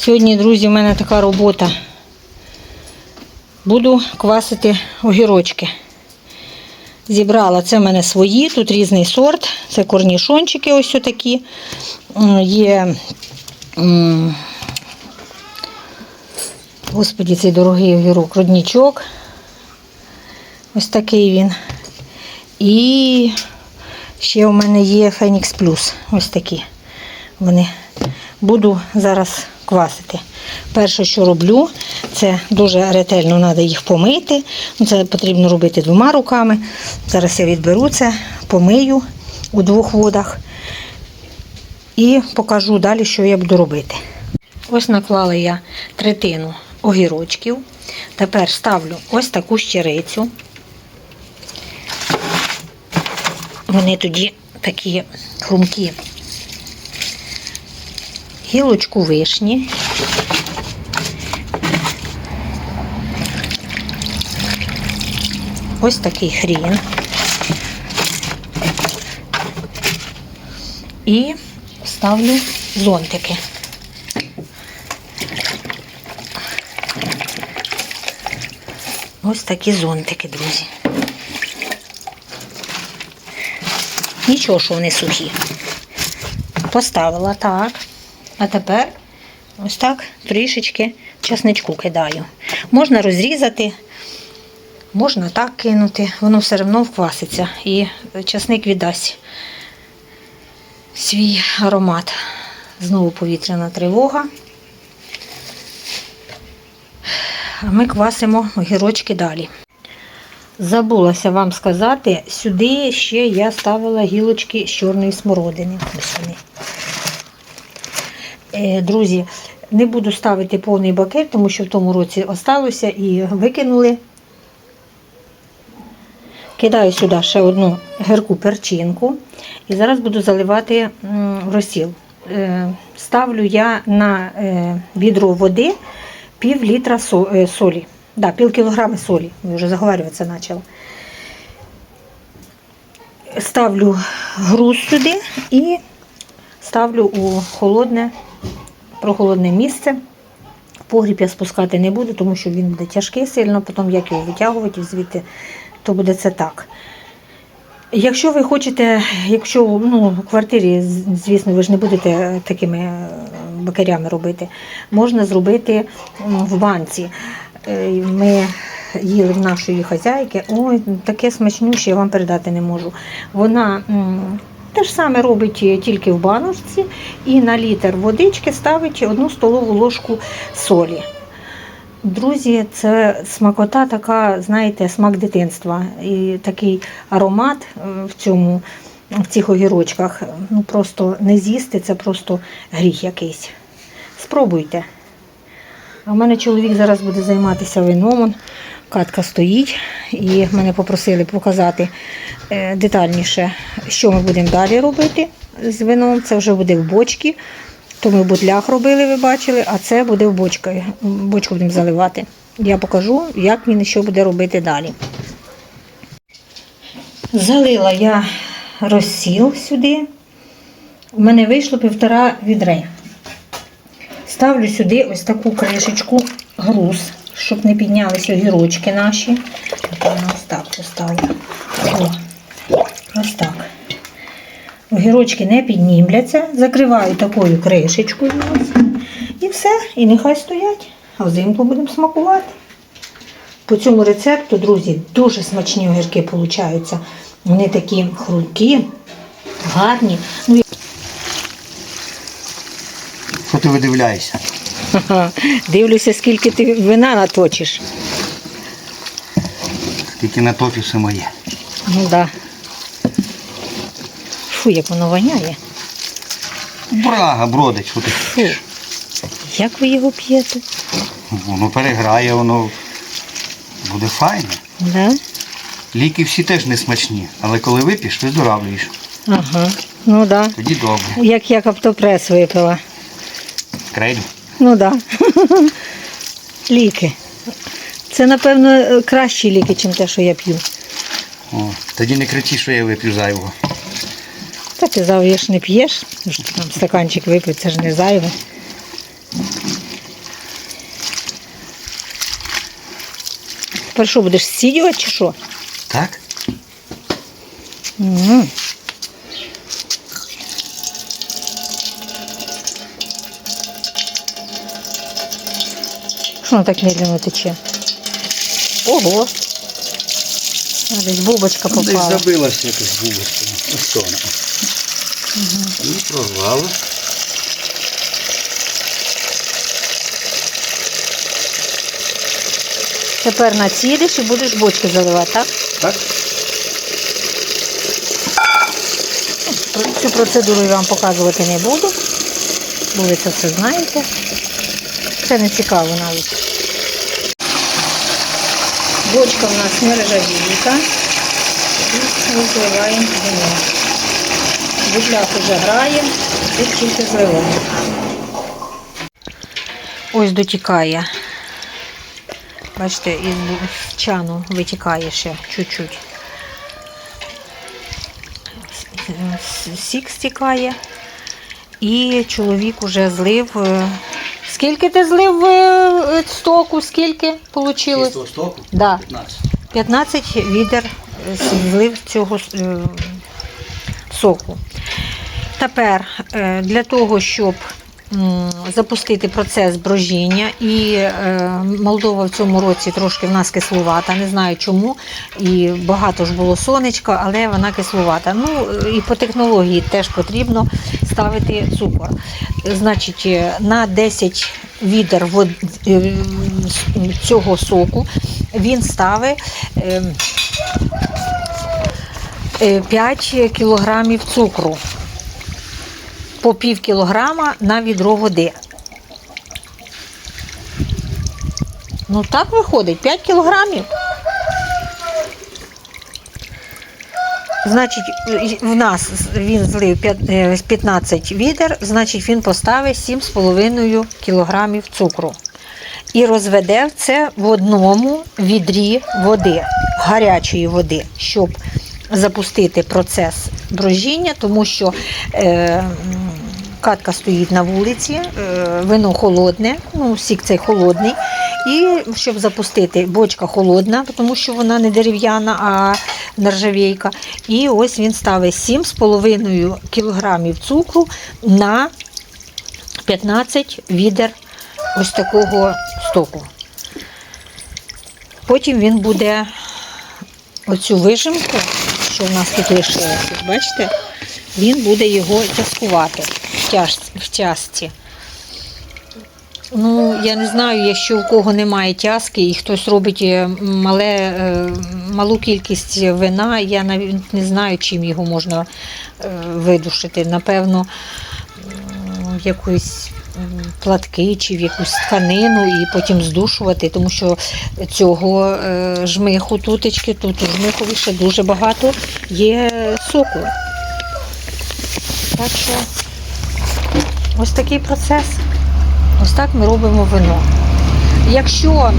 Сьогодні, друзі, в мене така робота. Буду квасити огірочки. Зібрала це в мене свої, тут різний сорт. Це корнішончики ось такі. Є. Господі, цей дорогий огірок, роднічок. Ось такий він. І ще у мене є Фенікс Плюс. Ось такі вони. Буду зараз квасити. Перше, що роблю, це дуже ретельно треба їх помити. Ну, Це потрібно робити двома руками. Зараз я відберу це, помию у двох водах і покажу далі, що я буду робити. Ось наклала я третину огірочків. Тепер ставлю ось таку щерицю. Вони тоді такі хрумкі. Гілочку вишні. Ось такий хрін. І ставлю зонтики. Ось такі зонтики, друзі. Нічого, що вони сухі. Поставила так. А тепер ось так трішечки чесничку кидаю. Можна розрізати, можна так кинути, воно все одно вкваситься. І чесник віддасть свій аромат. Знову повітряна тривога. А ми квасимо огірочки далі. Забулася вам сказати, сюди ще я ставила гілочки з чорної смородини. Ось вони. Е, Друзі, не буду ставити повний бакет, тому що в тому році осталося і викинули. Кидаю сюди ще одну гірку перчинку і зараз буду заливати розсіл. Е, Ставлю я на е, відро води пів літра солі. Да, пів кілограми солі. Я вже заговарюватися почала. Ставлю груз сюди і ставлю у холодне, прохолодне місце. Погріб я спускати не буду, тому що він буде тяжкий сильно, потім як його витягувати звідти, то буде це так. Якщо ви хочете, якщо ну, в квартирі, звісно, ви ж не будете такими е, бакарями робити, можна зробити в банці. Е, Ми їли в нашої хазяйки, ой, таке смачнюще, я вам передати не можу. Вона те ж саме робить тільки в баночці і на літр водички ставить одну столову ложку солі. Друзі, це смакота така, знаєте, смак дитинства. І такий аромат е, в цьому, в цих огірочках. Ну просто не з'їсти, це просто гріх якийсь. Спробуйте. А в мене чоловік зараз буде займатися вином. Катка стоїть, і мене попросили показати е, детальніше, що ми будемо далі робити з вином. Це вже буде в бочці. То ми в бутлях робили, ви бачили, а це буде в бочку. Бочку будемо заливати. Я покажу, як він і що буде робити далі. Залила я розсіл сюди. У мене вийшло півтора відри. Ставлю сюди ось таку кришечку, груз, щоб не піднялися огірочки наші. Ось так поставлю. О, ось так. Огірочки не піднімляться, закриваю такою кришечкою. ось. І все, і нехай стоять. А взимку будемо смакувати. По цьому рецепту, друзі, дуже смачні огірки получаються. Вони такі хрусткі, гарні. Ну, Що ти видивляєшся? Дивлюся, скільки ти вина наточиш. Тільки на топі все моє. Ну да. Фу, як воно воняє. Брага бродить, що ти Фу. Як ви його п'єте? Воно переграє, воно буде файне. Да? Ліки всі теж не смачні, але коли вип'єш, виздоравлюєш. Ага. Ну да. Тоді добре. Як я каптопрес випила. Крейду. Ну так. Да. Ліки. Це, напевно, кращі ліки, ніж те, що я п'ю. О, Тоді не кричи, що я вип'ю зайвого. Та ти завжди ж не п'єш, там стаканчик випив, це ж не зайве. Тепер що, будеш сідювати чи що? Так. Угу. Що воно так медленно тече? Ого! Десь бубочка Десь попала. забилася якась бубочка. Ось то вона. І прорвало. Тепер націдиш і будеш бочки заливати, так? Так? Цю процедуру я вам показувати не буду, бо ви це все знаєте. Це не цікаво навіть. Бочка в нас не ржавійка. І розливаємо вино. Бутляк вже грає, і тільки зливаємо. Ось дотікає. Бачите, із чану витікає ще чуть-чуть. Сік стікає. І чоловік уже злив. Е, Скільки ти злив е, стоку? Скільки вийшло? Чистого стоку? Да. 15. 15 відер е, злив цього е, соку. Тепер е, для того, щоб запустити процес брожіння, і е, Молдова в цьому році трошки в нас кислувата, не знаю чому. І багато ж було сонечка, але вона кислувата. Ну і по технології теж потрібно ставити цукор. Значить, е, на 10 відер вод- е, цього соку він ставить. е, е, 5 кілограмів цукру по пів кілограма на відро води. Ну так виходить, 5 кілограмів. Значить, е, в нас він злив е, 15 відер, значить він поставить 7,5 кілограмів цукру. І розведе це в одному відрі води, гарячої води, щоб запустити процес брожіння, тому що е, катка стоїть на вулиці, е, вино холодне, ну, сік цей холодний. І щоб запустити, бочка холодна, тому що вона не дерев'яна, а нержавійка. І ось він ставить 7,5 кг цукру на 15 відер ось такого стоку. Потім він буде оцю вижимку, що в нас тут лишилося, бачите, він буде його тяскувати в, тяжці. Ну, я не знаю, якщо у кого немає тяски і хтось робить е, мале, е, малу кількість вина, я навіть не знаю, чим його можна е, видушити. Напевно, в якусь платки чи в якусь тканину і потім здушувати, тому що цього жмиху тутечки, тут у жмихові ще дуже багато є соку. Так що ось такий процес. Ось так ми робимо вино. Якщо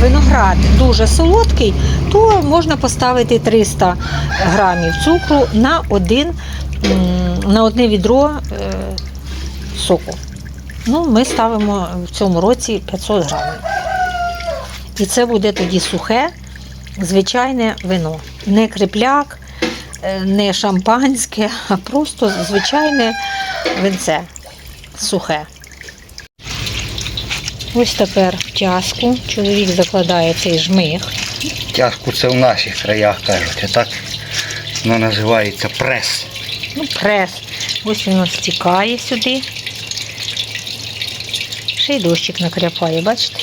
виноград дуже солодкий, то можна поставити 300 грамів цукру на, один, на одне відро е, соку. Ну, ми ставимо в цьому році 500 грамів. І це буде тоді сухе, звичайне вино. Не крепляк, е, не шампанське, а просто звичайне винце сухе. Ось тепер в тяжку чоловік закладає цей жмих. Тяжку це в наших краях кажуть, а так воно називається прес. Ну, прес. Ось він стікає сюди. Ще й дощик накряпає, бачите?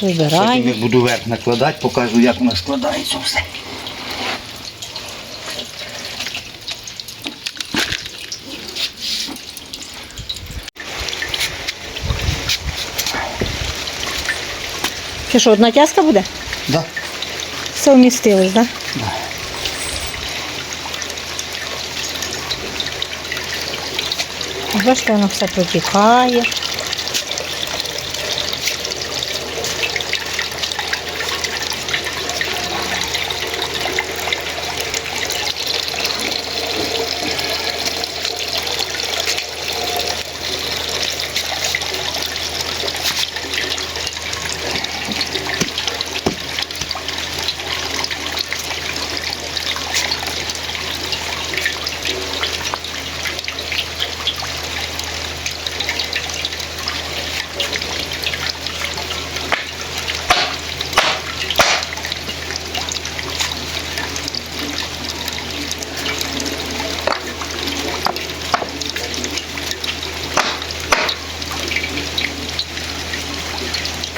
Потім я буду верх накладати, покажу, як воно складається все. Це що, одна тяжка буде? Да. Все вмістилось, так? Да. Бачите, воно все протікає.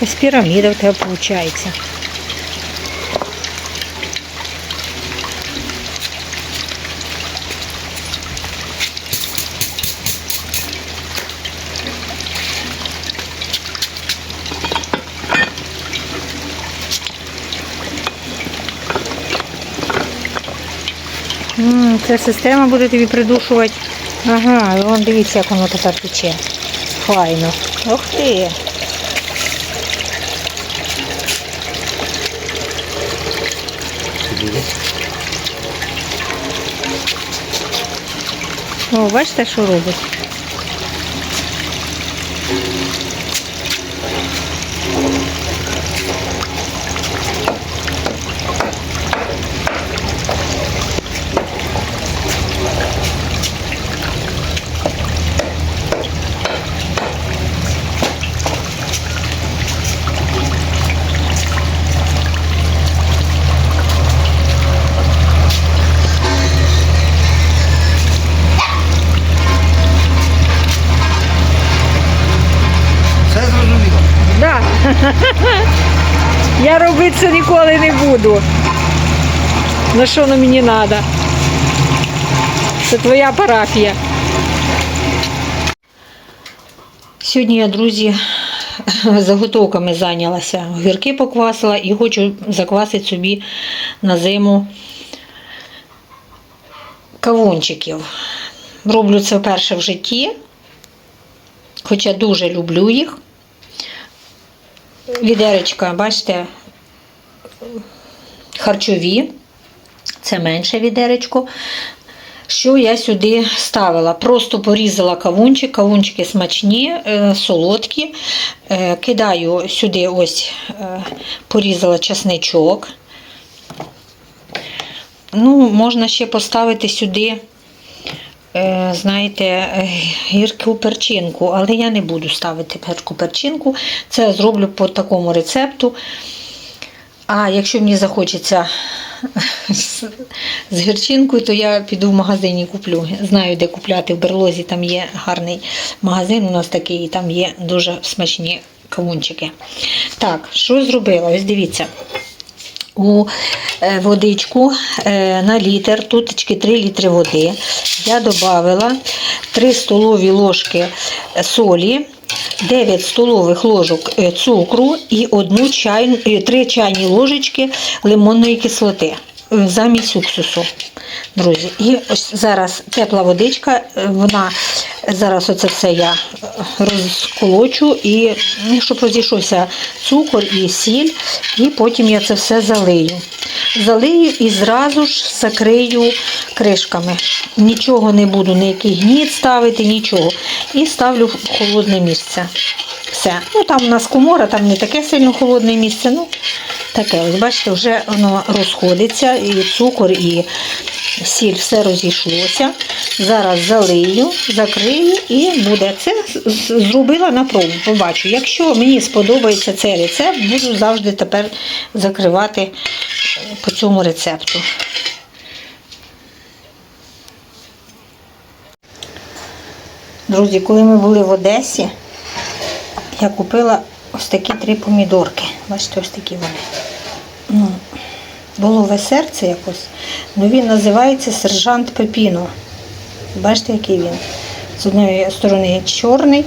Якась піраміда в тебе виходить. Ця система буде тобі придушувати. Ага, вон дивіться, як воно тепер тече. Файно. Ох ти. О, бачите, що робить? Я робити це ніколи не буду. На що воно мені треба? Це твоя парафія. Сьогодні я, друзі, заготовками зайнялася. Огірки поквасила і хочу заквасити собі на зиму кавунчиків. Роблю це вперше в житті, хоча дуже люблю їх. Відеречка, бачите, харчові, це менше відеречко. Що я сюди ставила? Просто порізала кавунчик, кавунчики смачні, е, солодкі. Е, Кидаю сюди ось е, порізала часничок. Ну, можна ще поставити сюди, знаєте, е, гірку перчинку, але я не буду ставити гірку перчинку. Це зроблю по такому рецепту. А якщо мені захочеться з гірчинкою, то я піду в магазині куплю. Знаю, де купляти. В берлозі там є гарний магазин, у нас такий, і там є дуже смачні кавунчики. Так, що зробила? Ось дивіться. У е, водичку е, на літр, тут 3 літри води. Я додала 3 столові ложки солі, 9 столових ложок е, цукру і 1 чай, е, 3 чайні ложечки лимонної кислоти замість уксусу. Друзі, і ось зараз тепла водичка, вона зараз оце все я е, розколочу і ну, щоб розійшовся цукор і сіль, і потім я це все залию. Залию і зразу ж закрию кришками. Нічого не буду, ніякий гніт ставити, нічого. І ставлю в холодне місце. Все. Ну там у нас комора, там не таке сильно холодне місце. Ну, таке, ось бачите, вже воно розходиться, і цукор, і сіль все розійшлося. Зараз залию, закрию і буде. Це зробила на пробу. Побачу. Якщо мені сподобається цей рецепт, буду завжди тепер закривати по цьому рецепту. Друзі, коли ми були в Одесі, я купила ось такі три помідорки. Бачите, ось такі вони. Ну, Голове серце якось. Ну він називається сержант Пепіно. Бачите, який він? З однієї сторони чорний,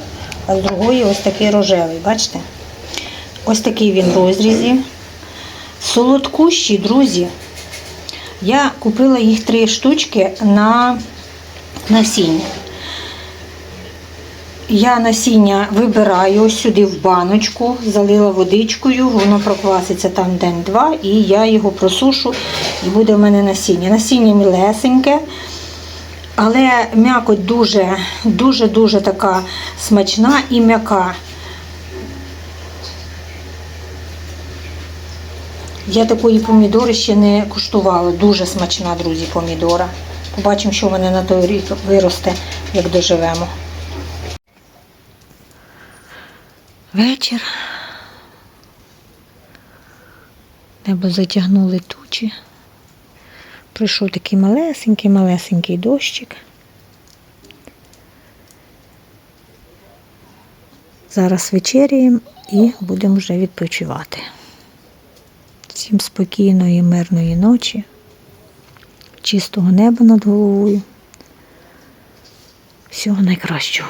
а з другої ось такий рожевий. Бачите? Ось такий він в розрізі. Солодкущі, друзі. Я купила їх три штучки на насіння. Я насіння вибираю сюди в баночку, залила водичкою, воно прокваситься там день-два, і я його просушу, і буде в мене насіння. Насіння мілесеньке, але м'якоть дуже, дуже, дуже така смачна і м'яка. Я такої помідори ще не куштувала. Дуже смачна, друзі, помідора. Побачимо, що в мене на той рік виросте, як доживемо. Вечір. Небо затягнули тучі. Прийшов такий малесенький-малесенький дощик. Зараз вечеряємо і будемо вже відпочивати. Всім спокійної, мирної ночі, чистого неба над головою. Всього найкращого.